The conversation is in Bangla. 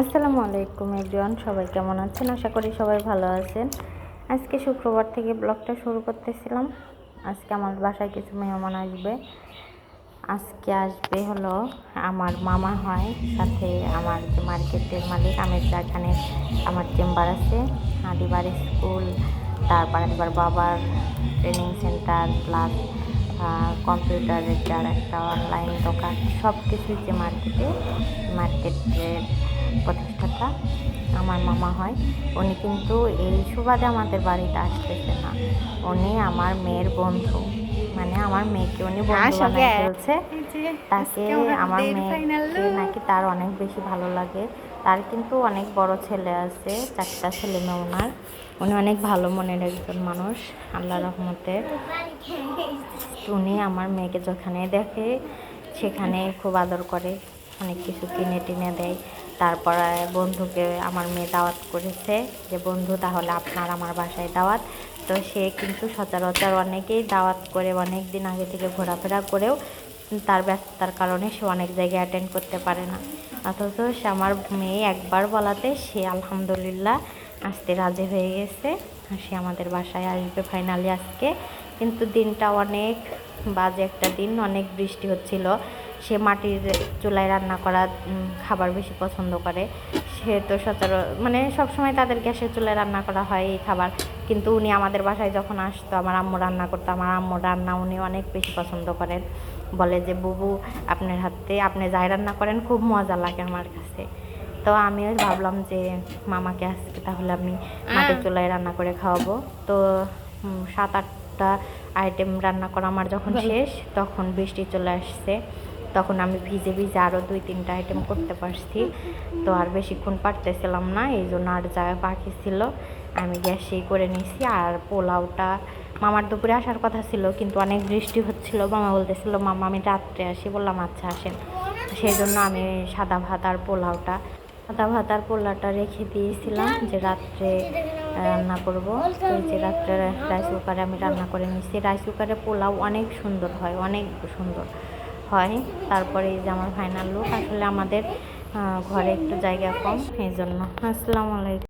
আসসালামু আলাইকুম এভরিওয়ান, সবাই কেমন আছেন? আশা করি সবাই ভালো আছেন। আজকে শুক্রবার থেকে ব্লগটা শুরু করতেছিলাম। আজকে আমার বাসায় কিছু মেহমান আসবে। আজকে আসবে হলো আমার মামা হয়, সাথে আমার যে মার্কেটের মালিক আমি যেখানে আমার চেম্বার আছে, আদিবার স্কুল, তারপর আদিবার বাবার ট্রেনিং সেন্টার প্লাস কম্পিউটারের যার একটা অনলাইন দোকান সব কিছুই যে মার্কেটে, মার্কেটের প্রতিষ্ঠাতা আমার মামা হয়। উনি কিন্তু এই সুবাদে আমাদের বাড়িতে আসতেছে না। উনি আমার মেয়ের বন্ধু। মানে আমার মেয়েকে উনি বন্ধু বানায় ফেলছে। তাকে আমার মেয়েকে নাকি তার অনেক বেশি ভালো লাগে। তার কিন্তু অনেক বড় ছেলে আছে চারটা ছেলে মেয়ে ওনার। উনি অনেক ভালো মনের একজন মানুষ আল্লাহ রহমতে। উনি আমার মেয়েকে যেখানে দেখে সেখানে খুব আদর করে। অনেক কিছু কিনে টিনে দেয়। তারপরে বন্ধুকে আমার মেয়ে দাওয়াত করেছে যে, বন্ধু, তাহলে আপনার আমার বাসায় দাওয়াত। তো সে কিন্তু সচরাচর অনেকেই দাওয়াত করে অনেক দিন আগে থেকে ঘোরাফেরা করেও তার ব্যস্ততার কারণে সে অনেক জায়গায় অ্যাটেন্ড করতে পারে না। অথচ সে আমার মেয়ে একবার বলাতে সে আলহামদুলিল্লাহ আসতে রাজি হয়ে গেছে। সে আমাদের বাসায় আসবে ফাইনালি আজকে। কিন্তু দিনটা অনেক বাজে একটা দিন, অনেক বৃষ্টি হচ্ছিল। সে মাটির চুলায় রান্না করা খাবার বেশি পছন্দ করে। সে তো সচরাচর মানে সবসময় তাদের গ্যাসের চুলায় রান্না করা হয় এই খাবার। কিন্তু উনি আমাদের বাসায় যখন আসতো আমার আম্মু রান্না করতো আমার আম্মু রান্না উনি অনেক বেশি পছন্দ করেন। বলে যে বুবু আপনার হাতে আপনি যাই রান্না করেন খুব মজা লাগে আমার কাছে। তো আমিও ভাবলাম যে মামাকে আজকে তাহলে আমি মাটির চুলায় রান্না করে খাওয়াবো। তো সাত আটটা আইটেম রান্না করা আমার যখন শেষ তখন বৃষ্টি চলে আসছে। তখন আমি ভিজে ভিজে আরও দুই তিনটা আইটেম করতে পারছি। তো আর বেশিক্ষণ পারতেছিলাম না এই জন্য আর যা বাকি ছিল আমি গ্যাসেই করে নিছি। আর পোলাওটা মামার দুপুরে আসার কথা ছিল কিন্তু অনেক বৃষ্টি হচ্ছিল। মামা বলতেছিল মামা আমি রাত্রে আসি। বললাম আচ্ছা আসেন। সেই জন্য আমি সাদা ভাত আর পোলাওটা সাদা ভাত আর পোলাওটা রেখে দিয়েছিলাম যে রাত্রে রান্না করব। তো যে রাত্রে রাইস কুকারে আমি রান্না করে নিচ্ছি রাইস কুকারে পোলাও অনেক সুন্দর হয় অনেক সুন্দর। হয়, তারপরে এই যে আমার ফাইনাল লুক আসলে আমাদের ঘরে একটু জায়গা কম, এই জন্য। আসসালামু আলাইকুম।